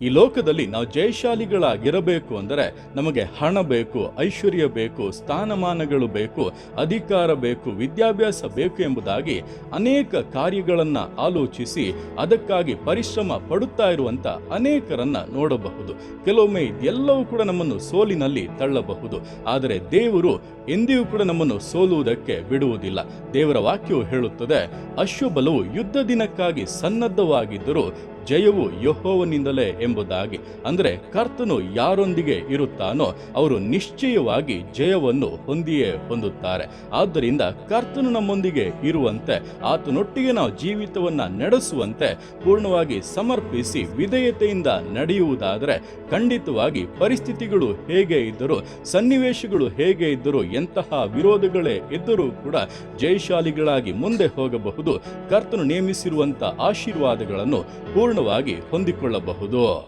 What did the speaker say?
ಈ ಲೋಕದಲ್ಲಿ ನಾವು ಜಯಶಾಲಿಗಳಾಗಿರಬೇಕು ಅಂದರೆ ನಮಗೆ ಹಣ ಬೇಕು, ಐಶ್ವರ್ಯ ಬೇಕು, ಸ್ಥಾನಮಾನಗಳು ಬೇಕು, ಅಧಿಕಾರ ಬೇಕು, ವಿದ್ಯಾಭ್ಯಾಸ ಬೇಕು ಎಂಬುದಾಗಿ ಅನೇಕ ಕಾರ್ಯಗಳನ್ನು ಆಲೋಚಿಸಿ ಅದಕ್ಕಾಗಿ ಪರಿಶ್ರಮ ಪಡುತ್ತಾ ಇರುವಂಥ ಅನೇಕರನ್ನು ನೋಡಬಹುದು. ಕೆಲವೊಮ್ಮೆ ಎಲ್ಲವೂ ಕೂಡ ನಮ್ಮನ್ನು ಸೋಲಿನಲ್ಲಿ ತಳ್ಳಬಹುದು. ಆದರೆ ದೇವರು ಎಂದಿಗೂ ಕೂಡ ನಮ್ಮನ್ನು ಸೋಲುವುದಕ್ಕೆ ಬಿಡುವುದಿಲ್ಲ. ದೇವರ ವಾಕ್ಯವು ಹೇಳುತ್ತದೆ, ಅಶ್ವಬಲವು ಯುದ್ಧ ದಿನಕ್ಕಾಗಿ ಸನ್ನದ್ಧವಾಗಿದ್ದರೂ ಜಯವು ಯಹೋವನಿಂದಲೇ ಎಂಬುದಾಗಿ. ಅಂದರೆ ಕರ್ತನು ಯಾರೊಂದಿಗೆ ಇರುತ್ತಾನೋ ಅವರು ನಿಶ್ಚಯವಾಗಿ ಜಯವನ್ನು ಹೊಂದಿಯೇ ಹೊಂದುತ್ತಾರೆ. ಆದ್ದರಿಂದ ಕರ್ತನು ನಮ್ಮೊಂದಿಗೆ ಇರುವಂತೆ, ಆತನೊಟ್ಟಿಗೆ ನಾವು ಜೀವಿತವನ್ನು ನಡೆಸುವಂತೆ ಪೂರ್ಣವಾಗಿ ಸಮರ್ಪಿಸಿ ವಿಧೇಯತೆಯಿಂದ ನಡೆಯುವುದಾದರೆ ಖಂಡಿತವಾಗಿ ಪರಿಸ್ಥಿತಿಗಳು ಹೇಗೆ ಇದ್ದರೂ, ಸನ್ನಿವೇಶಗಳು ಹೇಗೆ ಇದ್ದರೂ, ಎಂತಹ ವಿರೋಧಗಳೇ ಇದ್ದರೂ ಕೂಡ ಜಯಶಾಲಿಗಳಾಗಿ ಮುಂದೆ ಹೋಗಬಹುದು. ಕರ್ತನು ನೇಮಿಸಿರುವಂತಹ ಆಶೀರ್ವಾದಗಳನ್ನು ಪೂರ್ಣವಾಗಿ ಹೊಂದಿಕೊಳ್ಳಬಹುದು.